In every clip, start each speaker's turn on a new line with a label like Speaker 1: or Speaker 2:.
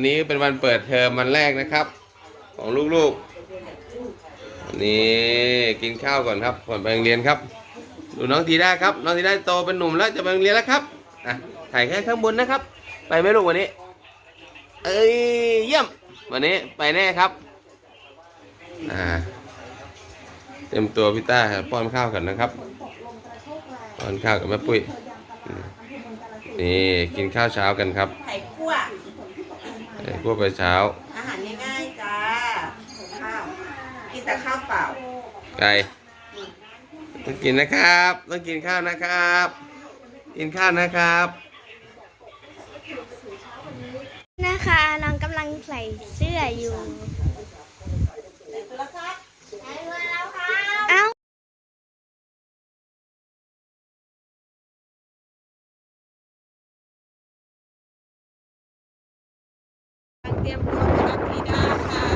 Speaker 1: วันนี้เป็นวันเปิดเทอมวันแรกนะครับ ของลูกๆวันนี้กินข้าวก่อนครับก่อนไปโรงเรียนครับ ดูน้องทีด้าครับ น้องทีด้าโตเป็นหนุ่มแล้วจะไปโรงเรียนแล้วครับอะถ่ายแค่ข้างบนนะครับ ไปไหมลูกวันนี้ เอ้ยเยี่ยม วันนี้ไปแน่ครับอ่าเต็มตัวพี่ต้าป้อนข้าวกันนะครับป้อนข้าวกับแม่ปุ้ยนี่กินข้าวเช้ากันครับ
Speaker 2: ไข่คั่ว
Speaker 1: ไอ้พวกไปเช้า
Speaker 2: อาหารง่ายๆจ้าข้าวกินแต่ข้าวเปล่า
Speaker 1: ไก่ต้องกินนะครับ ต้องกินข้าวนะครับ กินข้าวนะครับ
Speaker 3: นะคะน้องกำลังใส่เสื้ออยู่
Speaker 2: รียมตัวไปรับพีด้าค่ะ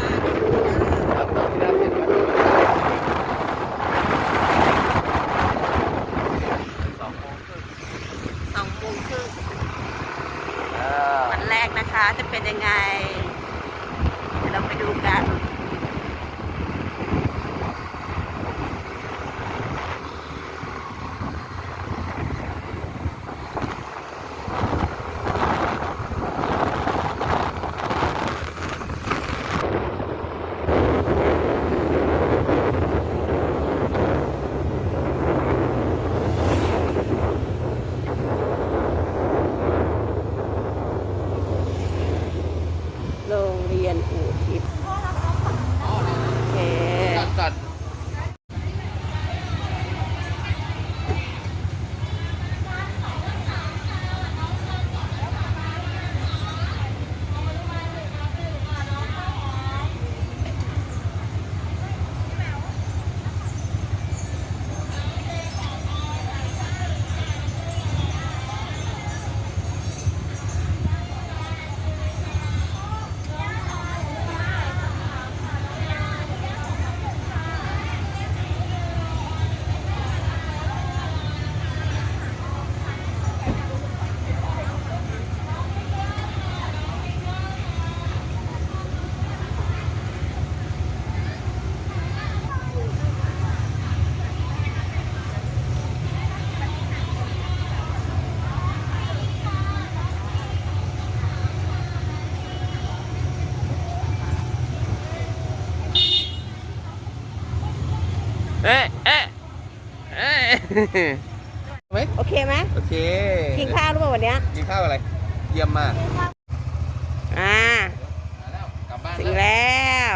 Speaker 2: สองโมงครึ่งวันแรกนะคะจะเป็นยังไงเดี๋ยวเราไปดูกัน
Speaker 1: เอ๊ะเอ๊ะเอ๊ะไหม
Speaker 2: โอเคไหม
Speaker 1: โอเค
Speaker 2: กินข้าวหรือเปล่าวันเนี้ย
Speaker 1: กินข้าวอะไร เยี่ยมมาก
Speaker 2: อ่า
Speaker 1: กลับบ้าน
Speaker 2: ถึงแล้ว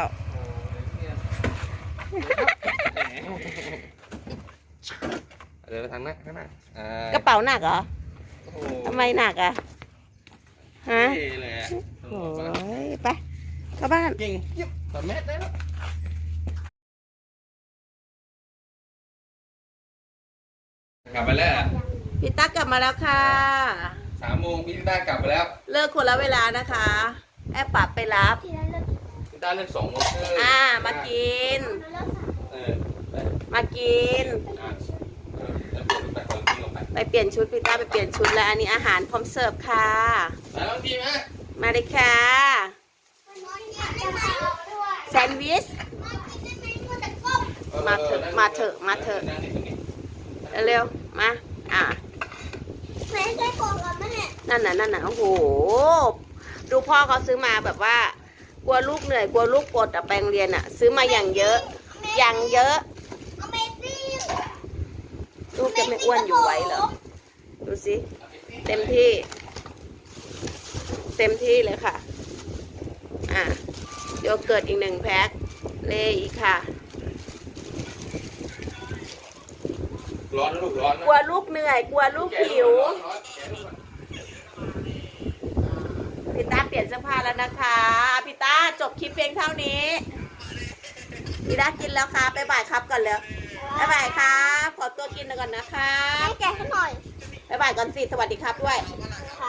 Speaker 1: เดี๋ยวไปทางหน้าข้างหน้าอ่าก
Speaker 2: ระเป๋าหนักเหรอ
Speaker 1: โอ้โห
Speaker 2: ทำไมหนักอะฮะ
Speaker 1: เท่เลยอะ
Speaker 2: โอ้ยไปเข้าบ้าน
Speaker 1: เก่งเยี่ยมถอดแมสได้แล้ว กลับไปแล้วอะ
Speaker 2: พี่ตั๊กกลับมาแล้วค่ะ
Speaker 1: สามโมงพี่ต้ากลับไปแล้ว
Speaker 2: เลิกคนละเวลานะคะ แอบปรับไปรับ
Speaker 1: พี่ต้าเลิกสองโมงครึ่ง
Speaker 2: อ่า มากิน
Speaker 1: เออไป
Speaker 2: มากิน
Speaker 1: อะเออแล้วเดี๋ยวไปคนที่ลงไป
Speaker 2: ไปเปลี่ยนชุดพี่ต้าไปเปลี่ยนชุดแล้วอันนี้อาหารพร้อมเสิร์ฟค่ะ
Speaker 1: แล้วน้องทีมฮะ
Speaker 2: มาเลยค่ะแซนด์วิชมาเถอะมาเถอะมาเถอะ
Speaker 1: นั่งนี่ตรงนี้
Speaker 2: เร็วๆ มา อ่านั่นน่ะนั่นน่ะโอ้โห ดูพ่อเขาซื้อมาแบบว่า กลัวลูกเหนื่อย กลัวลูกปวดอะแปลงเรียนอะซื้อมาอย่างเยอะ อย่างเยอะ ลูกจะไม่อ้วนอยู่ไว้เหรอ ดูสิ เต็มที่ เต็มที่เลยค่ะ อะโยเกิร์ตอีกหนึ่งแพ็ค เลอีกค่ะ
Speaker 1: ร้อนนะลูกร้อนนะ
Speaker 2: กลัวลูกเหนื่อย กลัวลูกหิว
Speaker 1: ร้อนร้อนแขนลูกก่อน
Speaker 2: พี่ต้าเปลี่ยนเสื้อผ้าแล้วนะคะพี่ต้าจบคลิปเพียงเท่านี้พี่ต้ากินแล้วครับบ๊ายบายครับก่อนเลยบ๊ายบายครับ ขอตัวกินก่อนนะครับ
Speaker 3: ให้แกะให้หน่อย
Speaker 2: บ๊ายบายก่อนสิสวัสดีครับด้วย
Speaker 3: ส